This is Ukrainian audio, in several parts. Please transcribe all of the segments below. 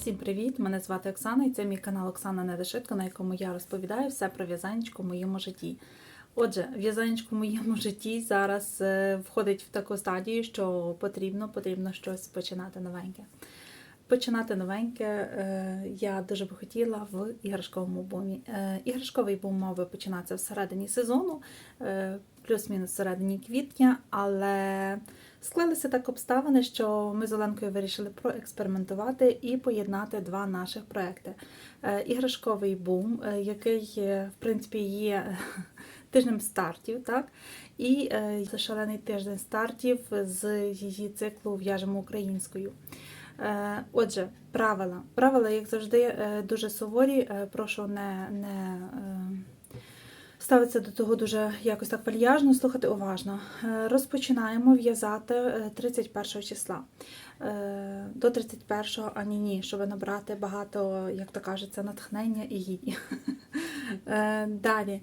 Всім привіт! Мене звати Оксана і це мій канал Оксана Недешитко, на якому я розповідаю все про в'язанечко в моєму житті. Отже, в'язанечко в моєму житті зараз е, входить в таку стадію, що потрібно, потрібно щось починати новеньке. Починати новеньке е, я дуже би хотіла в іграшковому бумі. Е, Іграшковий бум мав би починатися всередині сезону, плюс-мінус всередині квітня, але склалися так обставини, що ми з Оленкою вирішили проекспериментувати і поєднати два наших проекти. Е, Іграшковий бум, е, який, е, в принципі, є тижнем стартів, так? І шалений тиждень стартів з її циклу В'яжемо українською. Отже, правила. Правила, як завжди, дуже суворі. Прошу не, не е, ставитися до того дуже якось так вальяжно, слухати уважно. Е, Розпочинаємо в'язати е, 31 числа. Е, До 31-го, ані ні, щоб набрати багато, як то кажеться, натхнення і. Е, Далі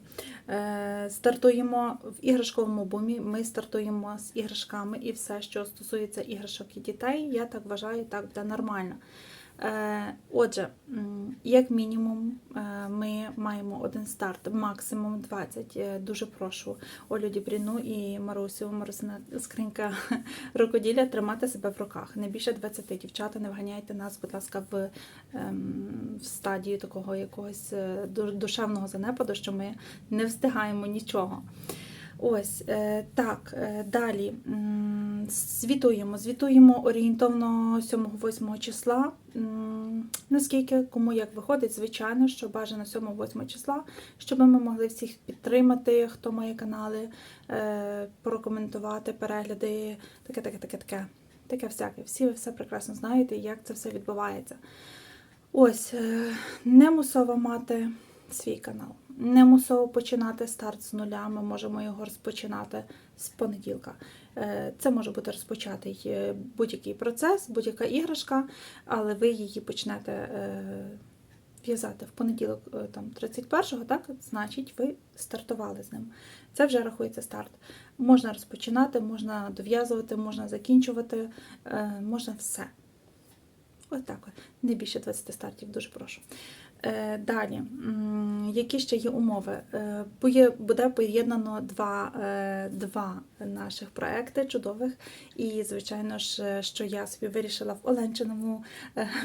Е, стартуємо в іграшковому бумі. Ми стартуємо з іграшками і все, що стосується іграшок і дітей, я так вважаю, так буде нормально. Е, Отже, як мінімум, е, ми маємо один старт, максимум 20. Е, Дуже прошу Олю Дібріну і Марусю, Марусина скринька рукоділля, тримати себе в руках. Не більше 20. Дівчата, не вганяйте нас, будь ласка, в, ем, в стадію такого якогось душевного занепаду, що ми не встигаємо нічого. Ось так, далі звітуємо. Звітуємо орієнтовно 7-8 числа. Наскільки кому як виходить, звичайно, що бажано 7-8 числа, щоб ми могли всіх підтримати, хто має канали, е, прокоментувати перегляди, таке, таке, таке, таке. Таке всяке. Всі ви все прекрасно знаєте, як це все відбувається. Ось, е, не мусово мати свій канал. Не мусово починати старт з нуля. Ми можемо його розпочинати з понеділка. Е, Це може бути розпочатий е, будь-який процес, будь-яка іграшка, але ви її почнете е, в'язати в понеділок, там 31-го, так? Значить, ви стартували з ним. Це вже рахується старт. Можна розпочинати, можна дов'язувати, можна закінчувати, можна все. Ось так. от. Не більше 20 стартів, дуже прошу. Далі, які ще є умови? Е, Буде поєднано два, е, два наших проекти чудових. І, звичайно ж, е, що я собі вирішила в Оленчиному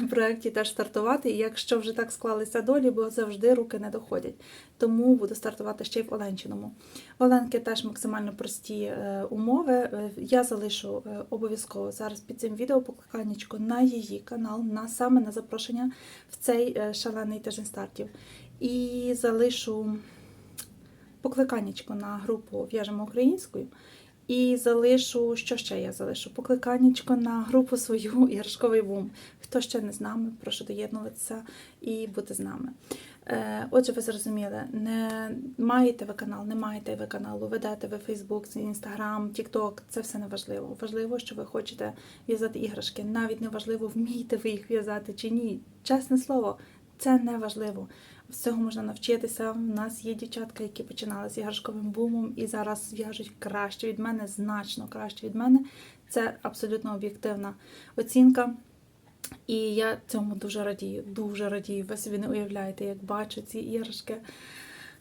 проекті теж стартувати. І якщо вже так склалися долі, бо завжди руки не доходять. Тому буду стартувати ще й в Оленчиному. В Оленки теж максимально прості умови. Я залишу обов'язково зараз під цим відео покликаннячко на її канал, на саме на запрошення в цей шалений тиждень стартів. І залишу покликаннячко на групу В'яжемо українською. І залишу, що ще я залишу? Покликаннячко на групу свою іграшковий бум. Хто ще не з нами, прошу доєднуватися і бути з нами. Е, Отже, ви зрозуміли, не маєте ви канал, не маєте ви каналу, ведете ви Фейсбук, Інстаграм, Тікток, це все не важливо. Важливо, що ви хочете в'язати іграшки. Навіть не важливо, вмієте ви їх в'язати чи ні. Чесне слово, це не важливо. З цього можна навчитися. У нас є дівчатка, які починали з іграшковим бумом і зараз в'яжуть краще від мене, значно краще від мене. Це абсолютно об'єктивна оцінка. І я цьому дуже радію, дуже радію. Ви собі не уявляєте, як бачу ці іграшки,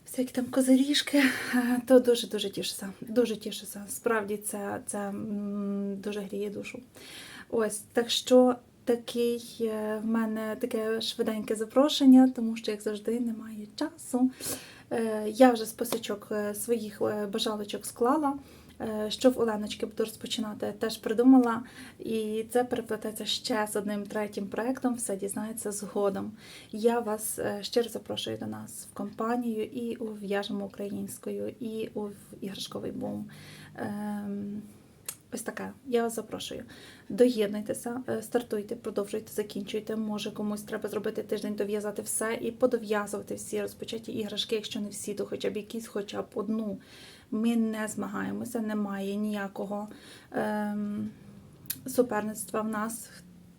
всякі там козиріжки, е, то дуже-дуже тішуся. Дуже тішуся. Справді це, це дуже гріє душу. Ось, так що такий е, в мене таке швиденьке запрошення, тому що, як завжди, немає часу. Е, Я вже списочок е, своїх бажалочок склала. Що в Оленочки буду розпочинати, теж придумала. І це переплететься ще з одним третім проєктом, все дізнається згодом. Я вас щиро запрошую до нас в компанію і у в'яжемо українською, і у іграшковий бум. Ось таке. Я вас запрошую. Доєднуйтеся, е, стартуйте, продовжуйте, закінчуйте. Може, комусь треба зробити тиждень, дов'язати все і подов'язувати всі розпочаті іграшки, якщо не всі, то хоча б якісь, хоча б одну. Ми не змагаємося, немає ніякого ем, суперництва в нас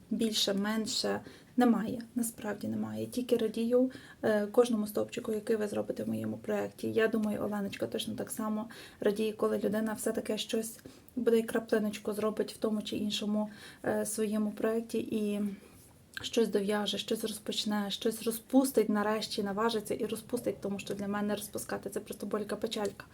більше, менше. Немає, насправді немає. Тільки радію е, кожному стовпчику, який ви зробите в моєму проєкті. Я думаю, Оленочка точно так само радіє, коли людина все таке щось буде краплиночку зробить в тому чи іншому е, своєму проєкті і щось дов'яже, щось розпочне, щось розпустить нарешті, наважиться і розпустить, тому що для мене розпускати це просто болька печалька.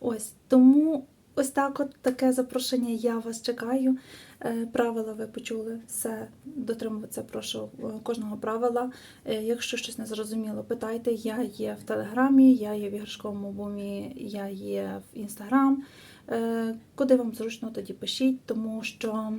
Ось тому ось так, от таке запрошення. Я вас чекаю. Е, Правила ви почули все. Дотримуватися прошу е, кожного правила. Е, Якщо щось не зрозуміло, питайте. Я є в Телеграмі, я є в іграшковому бумі, я є в Інстаграм. Куди вам зручно, тоді пишіть, тому що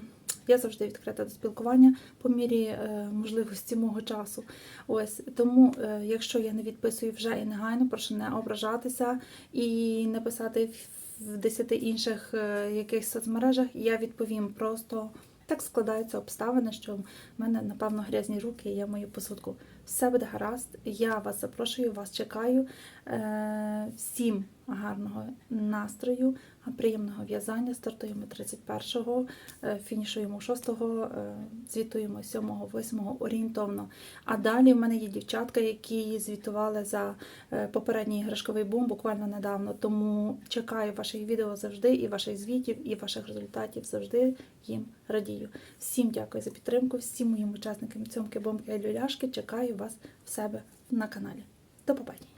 я завжди відкрита до спілкування по мірі можливості мого часу. Ось тому, якщо я не відписую вже і негайно, прошу не ображатися і не писати в- в десяти інших е, якихось соцмережах. Я відповім просто. Так складаються обставини, що в мене, напевно, грязні руки, і я мою посудку. Все буде гаразд. Я вас запрошую, вас чекаю. Е, Всім гарного настрою, приємного в'язання. Стартуємо 31-го, е, фінішуємо 6-го, е, звітуємо 7-го, 8-го орієнтовно. А далі в мене є дівчатка, які звітували за е, попередній іграшковий бум буквально недавно. Тому чекаю ваших відео завжди, і ваших звітів, і ваших результатів завжди їм радію. Всім дякую за підтримку, всім моїм учасникам цьомки бомки люляшки. Чекаю вас в себе на каналі. До побачення!